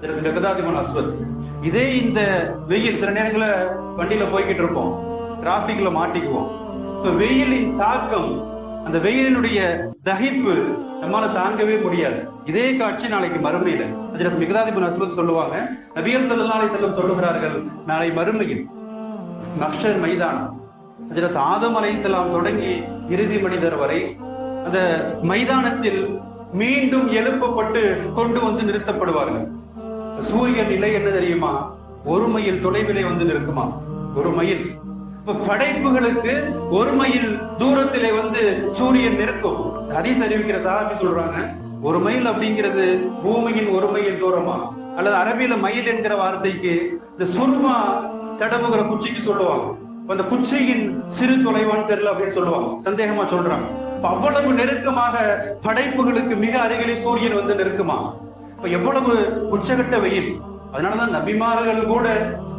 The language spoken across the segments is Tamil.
இதற்கு பெகதாதிமன் அஸ்வத். இதே இந்த வெயில் சில நேரங்களில் வண்டியில போய்கிட்டு இருப்போம். டிராபிக்ல மாட்டிக்குவோம். இப்ப வெயிலின் தாக்கம் அந்த வெயிலினுடைய தகிப்பு நம்மால தாங்கவே முடியாது. இதே காட்சி நாளைக்கு மறுமையில. அதில் மிகதாதிபன் அஸ்வத் சொல்லுவாங்க நபியல் சல்லல்லாஹு செல்லம் சொல்லுகிறார்கள் நாளை மறுமையில். மக்ஷர் மைதானம். அதில் ஆதம் அலைஹிஸ்ஸலாம் தொடங்கி இறுதி மனிதர் வரை அந்த மைதானத்தில் மீண்டும் எழுப்பப்பட்டு கொண்டு வந்து நிறுத்தப்படுவார்கள். சூரிய நிலை என்ன தெரியுமா? ஒரு மைல் தொலைவிலே வந்து நிற்குமா? ஒரு மைல். இப்ப படைப்புகளுக்கு ஒரு மைல் தூரத்திலே வந்து சூரியன் நிற்கும். அதையும் அறிவிக்கிற சாமி சொல்றாங்க ஒரு மைல் அப்படிங்கிறது பூமியின் ஒரு மைல் தூரமா? அல்லது அரபியில மயில் என்கிற வார்த்தைக்கு இந்த சுர்மா தடவுகிற குச்சிக்கு சொல்லுவாங்க. அந்த குச்சியின் சிறு தொலைவான் தெரியல அப்படின்னு சொல்லுவாங்க. சந்தேகமா சொல்றாங்க. இப்ப அவ்வளவு நெருக்கமாக படைப்புகளுக்கு மிக அருகிலே சூரியன் வந்து நெருக்குமா எவ்வளவு உச்சகட்ட வெயில்? அதனாலதான் நபிமார்கள் கூட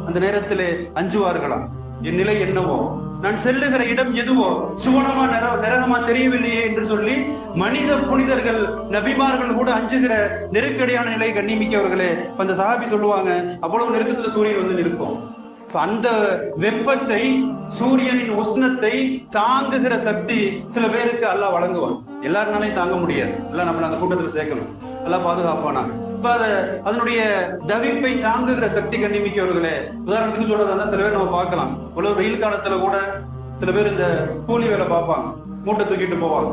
அந்த நேரத்தில் அஞ்சுவார்களாம். என் நிலை என்னவோ? நான் செல்லுகிற இடம் எதுவோ? சுவனமா நிற நிறகமா தெரியவில்லையே என்று சொல்லி மனித புனிதர்கள் நபிமார்கள் கூட அஞ்சுகிற நெருக்கடியான நிலை கண்ணிமிக்கவர்களே இப்ப அந்த சஹாபி சொல்லுவாங்க அவ்வளவு நெருக்கத்துல சூரியன் வந்து நிற்கும். அந்த வெப்பத்தை சூரியனின் உஷ்ணத்தை தாங்குகிற சக்தி சில பேருக்கு அல்லாஹ் வழங்குவான். எல்லாருனாலையும் தாங்க முடியாது. எல்லாம் நம்மள அந்த கூட்டத்துல சேர்க்கணும். எல்லாம் பாதுகாப்பானா? இப்ப அத அதனுடைய தவிப்பை தாங்குகிற சக்தி கண்ணிமிக்கவர்களே உதாரணத்துக்கு சொல்றதா சில பேர் நம்ம பார்க்கலாம். இவ்வளவு வெயில் காலத்துல கூட சில பேர் இந்த கூலி வேலை பார்ப்பாங்க. மூட்டை தூக்கிட்டு போவாங்க.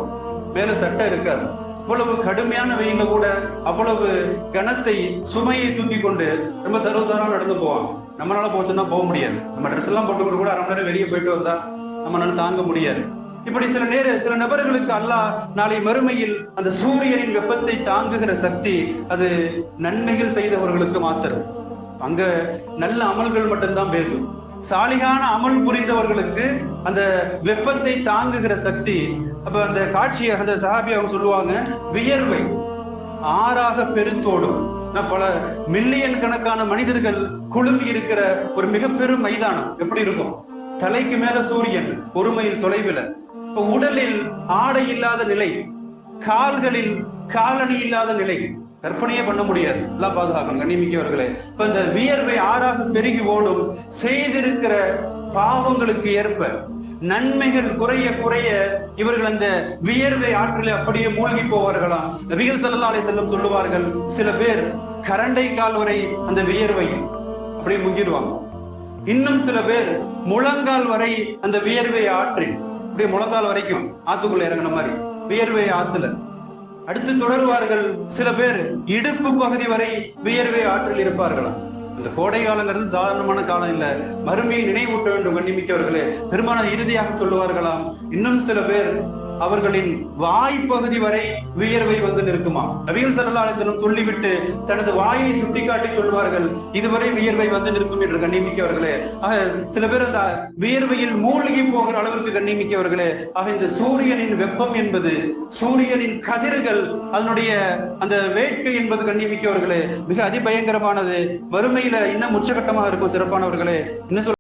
மேல சட்டை இருக்காது. அவ்வளவு கடுமையான வெயில கூட அவ்வளவு கணத்தை சுமையை தூக்கி கொண்டு ரொம்ப சர்வசாரம் நடந்து போவாங்க. நம்மளால போச்சுன்னா போக முடியாது. நம்ம ட்ரெஸ் எல்லாம் போட்டு கூட அரை மணி நேரம் வெளியே போயிட்டு வந்தா நம்மளால தாங்க முடியாது. இப்படி சில நேர சில நபர்களுக்கு அல்லாஹ் நாளை மறுமையில் அந்த சூரியனின் வெப்பத்தை தாங்குகிற சக்தி அது நன்மைகள் செய்தவர்களுக்கு மாத்திரம். அங்க நல்ல அமல்கள் மட்டும்தான் பேசும். சாலிகான அமல் புரிந்தவர்களுக்கு அந்த வெப்பத்தை தாங்குகிற சக்தி அப்ப அந்த காட்சியை அந்த சஹாபி அவங்க சொல்லுவாங்க வியர்வை. ஆறாக பெருத்தோடும். பல மில்லியன் கணக்கான மனிதர்கள் குழுமி இருக்கிற ஒரு மிக பெரும் மைதானம். எப்படி இருக்கும்? தலைக்கு மேல சூரியன் ஒரு மைல் தொலைவில். உடலில் ஆடை இல்லாத நிலை கால்களில் காலணி இல்லாத நிலை கற்பனையே பண்ண முடியாது. எல்லாம் பாதுகாக்கணும் கண்ணிமிக்கவர்களே இப்ப இந்த வியர்வை ஆறாக பெருகி ஓடும் செய்திருக்கிற பாவங்களுக்கு ஏற்ப நன்மைகள் குறைய குறைய இவர்கள் அந்த வியர்வை ஆற்றிலே அப்படியே மூழ்கி போவார்களாம். நபிகள் ஸல்லல்லாஹு செல்லும் செல்லம் சொல்லுவார்கள் சில பேர் கரண்டை கால் வரை அந்த வியர்வை அப்படியே முங்கிடுவாங்க இன்னும் சில பேர் முழங்கால் வரை அந்த வியர்வை ஆற்றி அப்படியே முழங்கால் வரைக்கும் ஆத்துக்குள்ள இறங்கின மாதிரி வியர்வை ஆத்துல. அடுத்து தொடருவார்கள் சில பேர் இடுப்பு பகுதி வரை வியர்வை ஆற்றில் இருப்பார்களாம். இந்த கோடை காலங்கிறது சாதாரணமான காலம் இல்ல. மறுமையை நினைவூட்ட வேண்டும் கண்ணிமிக்கவர்களே. பெருமான இறுதியாக சொல்லுவார்களாம் இன்னும் சில பேர் அவர்களின் வாய்ப்பகுதி வரை வியர்வை வந்து நிற்குமா? நபிகள் ஸல்லல்லாஹு சொல்லிவிட்டு தனது வாயை சுட்டிக்காட்டி சொல்வார்கள் இதுவரை வியர்வை வந்து நிற்கும் என்று கண்ணிமிக்கவர்களே ஆக சில பேர் அந்த வியர்வையில் மூழ்கி போகிற அளவிற்கு கண்ணிமிக்கவர்களே ஆக இந்த சூரியனின் வெப்பம் என்பது சூரியனின் கதிர்கள் அதனுடைய அந்த வேட்கை என்பது கண்ணிமிக்கவர்களே மிக அதிபயங்கரமானது வறுமையில இன்னும் உச்சகட்டமாக இருக்கும் சிறப்பானவர்களே. இன்னும் சொல்ல